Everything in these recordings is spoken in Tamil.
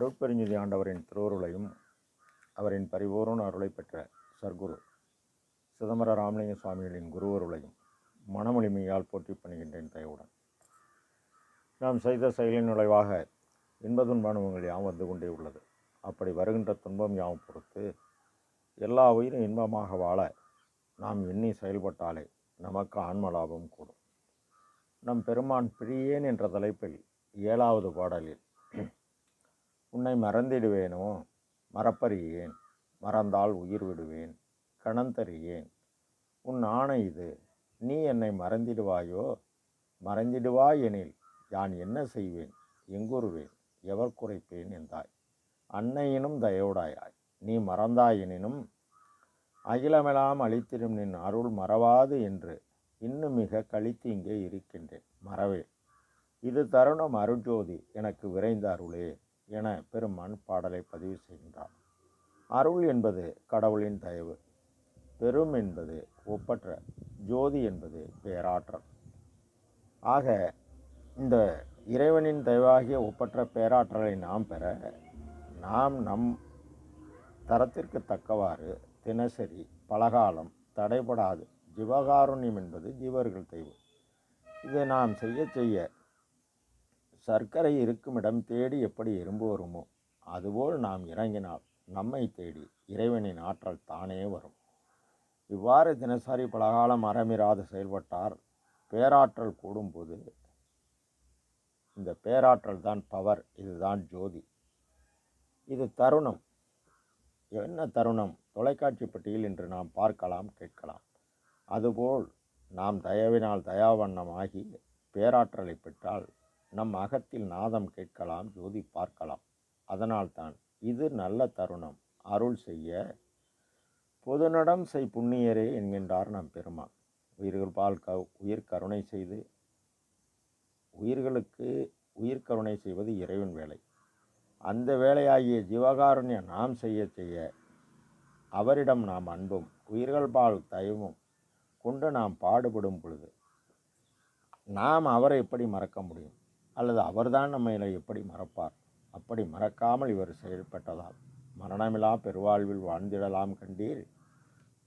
அருட்பெருஞ்சுதி ஆண்டவரின் திருவருளையும் அவரின் பரிபூரண அருளை பெற்ற சர்க்குரு சிதம்பர ராமலிங்க சுவாமிகளின் குருவருளையும் மனமொழிமையால் போற்றி பணிகின்றேன் தயவுடன். நாம் செய்த செயலின் நுழைவாக இன்ப துன்ப அனுபவங்கள் யாம் வந்து கொண்டே உள்ளது. அப்படி வருகின்ற துன்பம் யாவும் பொறுத்து எல்லா உயிரும் இன்பமாக வாழ நாம் எண்ணி செயல்பட்டாலே நமக்கு ஆன்மலாபம் கூடும். நம் பெருமான் பிரியேன் என்ற தலைப்பில் ஏழாவது பாடலில் உன்னை மறந்திடுவேனோ? மறப்பறியேன். மறந்தால் உயிர் விடுவேன். கணந்தறியேன் உன் ஆணை இது. நீ என்னை மறந்திடுவாயோ? மறந்திடுவாய் எனில் யான் என்ன செய்வேன்? எங்குருவேன் எவர் குறைப்பேன் என்றாய். அன்னையினும் தயவுடாயாய் நீ மறந்தாயெனினும் அகிலமெல்லாம் அழித்திடும் நின் அருள் மறவாது என்று இன்னும் மிக கழித்து இங்கே இருக்கின்றேன். மறவே இது தருணம் அருட்ஜோதி. எனக்கு விரைந்த அருளே. என பெருமான் பாடலை பதிவு செய்கின்றார். அருள் என்பது கடவுளின் தயவு பெரும் என்பது ஒப்பற்ற ஜோதி என்பது பேராற்றல். ஆக இந்த இறைவனின் தயவாகிய ஒப்பற்ற பேராற்றலை நாம் பெற நாம் நம் தரத்திற்கு தக்கவாறு தினசரி பலகாலம் தடைபடாது. ஜீவகாருண்யம் என்பது ஜீவர்கள் தெய்வம் இதை நாம் செய்ய செய்ய சர்க்கரை இருக்கும் இடம் தேடி எப்படி எறும்பு வருமோ அதுபோல் நாம் இறங்கினால் நம்மை தேடி இறைவனின் ஆற்றல் தானே வரும். இவ்வாறு தினசரி பலகாலம் அறமிராது செயல்பட்டார். பேராற்றல் கூடும்போது இந்த பேராற்றல் தான் பவர் இதுதான் ஜோதி. இது தருணம். என்ன தருணம்? தொலைக்காட்சி பெட்டியில் இன்று நாம் பார்க்கலாம் கேட்கலாம். அதுபோல் நாம் தயவினால் தயாவண்ணமாகி பேராற்றலை பெற்றால் நம் அகத்தில் நாதம் கேட்கலாம் ஜோதி பார்க்கலாம். அதனால்தான் இது நல்ல தருணம். அருள் செய்ய பொதுநடம் செய் புண்ணியரே என்கின்றார் நம் பெருமான். உயிர்கள் பால் க உயிர் கருணை செய்து உயிர்களுக்கு உயிர் கருணை செய்வது இறைவன் வேலை. அந்த வேலையாகிய ஜீவகாருண்யம் நாம் செய்ய செய்ய அவரிடம் நாம் அன்பும் உயிர்கள் பால் தயவும் கொண்டு நாம் பாடுபடும் பொழுது நாம் அவரை எப்படி மறக்க முடியும்? அல்லது அவர்தான் நம்மளை எப்படி மறப்பார்? அப்படி மறக்காமல் இவர் செயல்பட்டதால். மரணமிலா பெருவாழ்வில் வாழ்ந்திடலாம் கண்டீர்.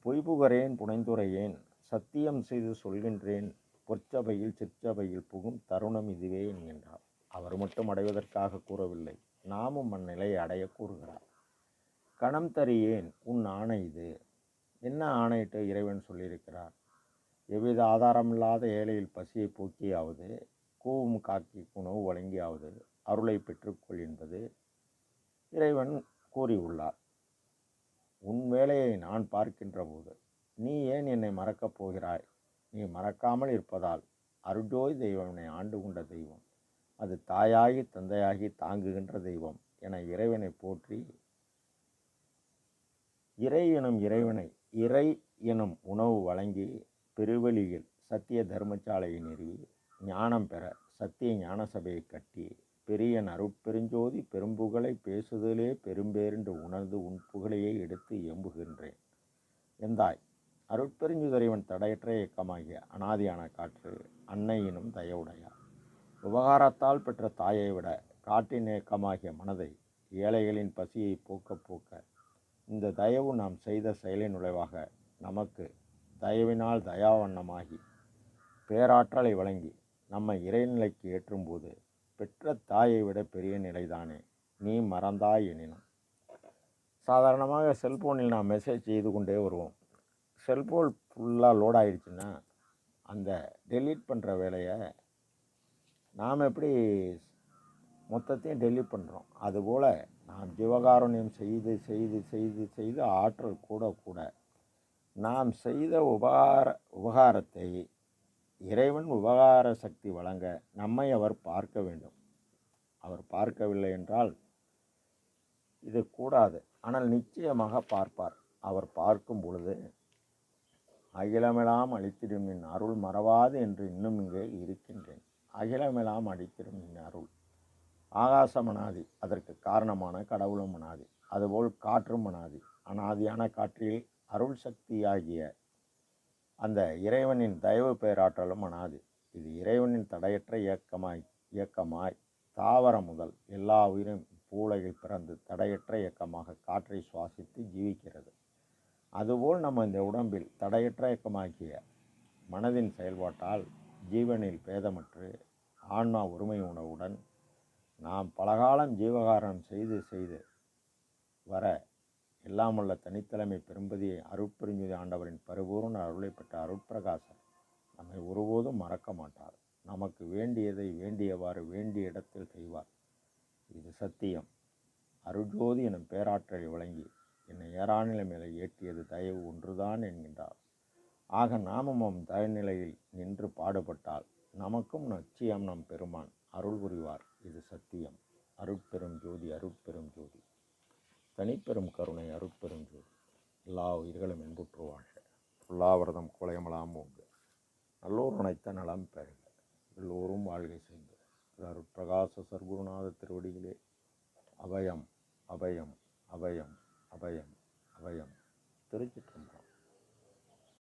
பொய்புகரேன் புனைந்துரையேன். சத்தியம் செய்து சொல்கின்றேன். பொற்சபையில் சிற்சபையில் புகும் தருணம் இதுவே என்கின்றார். அவர் மட்டும் அடைவதற்காக கூறவில்லை. நாமும் அந்நிலையை அடைய கூறுகிறார். கணம் தரியேன் உன் ஆணை இது. என்ன ஆணையிட்டு இறைவன் சொல்லியிருக்கிறார்? எவ்வித ஆதாரமில்லாத ஏழையில் பசியை போக்கியாவது கூவும் காக்கி உணவு வழங்கியாவது அருளை பெற்றுக்கொள் என்பது இறைவன் கூறியுள்ளார். உன் வேலையை நான் பார்க்கின்ற போது நீ ஏன் என்னை மறக்கப் போகிறாய்? நீ மறக்காமல் இருப்பதால் அருஜோய் தெய்வனை ஆண்டு கொண்ட தெய்வம் அது தாயாகி தந்தையாகி தாங்குகின்ற தெய்வம் என இறைவனை போற்றி இறை எனும் இறைவனை இறை எனும் உணவு வழங்கி பெருவெளியில் சத்திய தர்மசாலையை நிறுவி ஞானம் பெற சத்திய ஞான சபையை கட்டி பெரியன் அருட்பெருஞ்சோதி பெரும்புகழை பேசுதலே பெரும்பேரென்று உணர்ந்து உன் புகழையே எடுத்து எம்புகின்றேன். எந்தாய்? அருட்பெருஞ்சுதறிவன் தடையற்ற இயக்கமாகிய அனாதியான காற்று அன்னையினும் தயவுடையார் விவகாரத்தால் பெற்ற தாயை விட காட்டின் இயக்கமாகிய மனதை ஏழைகளின் பசியை போக்க போக்க இந்த தயவு நாம் செய்த செயலின் நுழைவாக நமக்கு தயவினால் தயாவண்ணமாகி பேராற்றலை வழங்கி நம்மை இறைநிலைக்கு ஏற்றும்போது பெற்ற தாயை விட பெரிய நிலைதானே? நீ மறந்தாய் எனினும். சாதாரணமாக செல்ஃபோனில் நான் மெசேஜ் செய்து கொண்டே வருவோம். செல்ஃபோன் ஃபுல்லாக லோட் ஆகிடுச்சுன்னா அந்த டெலீட் பண்ணுற வேலையை நாம் எப்படி மொத்தத்தையும் டெலீட் பண்ணுறோம் அதுபோல் நாம் ஜீவகாருண்யம் செய்து செய்து செய்து செய்து ஆற்றல் கூட கூட நாம் செய்த உபகார உபகாரத்தை இறைவன் உபகார சக்தி வழங்க நம்மை அவர் பார்க்க வேண்டும். அவர் பார்க்கவில்லை என்றால் இது கூடாது. ஆனால் நிச்சயமாக பார்ப்பார். அவர் பார்க்கும் பொழுது அகிலமெல்லாம் அளித்திடும் என் அருள் மறவாது என்று இன்னும் இங்கே இருக்கின்றேன். அகிலமெல்லாம் அளித்திடும் என் அருள். ஆகாசம் அனாதி. அதற்கு காரணமான கடவுளும் அனாதி. அதுபோல் காற்றும் அனாதி. அனாதியான காற்றில் அருள் சக்தியாகிய அந்த இறைவனின் தயவு பேராற்றலும் அனாது. இது இறைவனின் தடையற்ற இயக்கமாய் இயக்கமாய் தாவரம் முதல் எல்லா உயிரும் பூலையில் பிறந்து தடையற்ற இயக்கமாக காற்றை சுவாசித்து ஜீவிக்கிறது. அதுபோல் நம்ம இந்த உடம்பில் தடையற்ற இயக்கமாக்கிய மனதின் செயல்பாட்டால் ஜீவனில் பேதமற்று ஆன்மா ஒருமை உணவுடன் நாம் பலகாலம் ஜீவகாரணம் செய்து செய்து வர எல்லாம் உள்ள தனித்தலைமை பெரும்பதியை அருட்பெருஞ்சுதி ஆண்டவரின் பரிபூர்ண அருளை பெற்ற அருட்பிரகாசர் நம்மை ஒருபோதும் மறக்க மாட்டார். நமக்கு வேண்டியதை வேண்டியவாறு வேண்டிய இடத்தில் செய்வார். இது சத்தியம். அருஜோதி எனும் பேராற்றலை வழங்கி என்னை ஏறாநிலை மேலே ஏற்றியது தயவு ஒன்றுதான் என்கின்றார். ஆக நாமும் தயநிலையில் நின்று பாடுபட்டால் நமக்கும் நிச்சயம் நம் பெருமான் அருள் புரிவார். இது சத்தியம். அருட்பெரும் தனிப்பெரும் கருணை அருட்பெரும் எல்லா உயிர்களும் என்புற்று வாழ்க. புல்லாவிரதம் குலையமலாம் உண்டு நல்லோர் அனைத்த நலம் பெறுக. எல்லோரும் வாழ்கை செய்து அருட்பிரகாச சர்க்குருநாத திருவடிகளே. அபயம் அபயம் அபயம் அபயம் அபயம். திருச்சிற்றம்பலம்.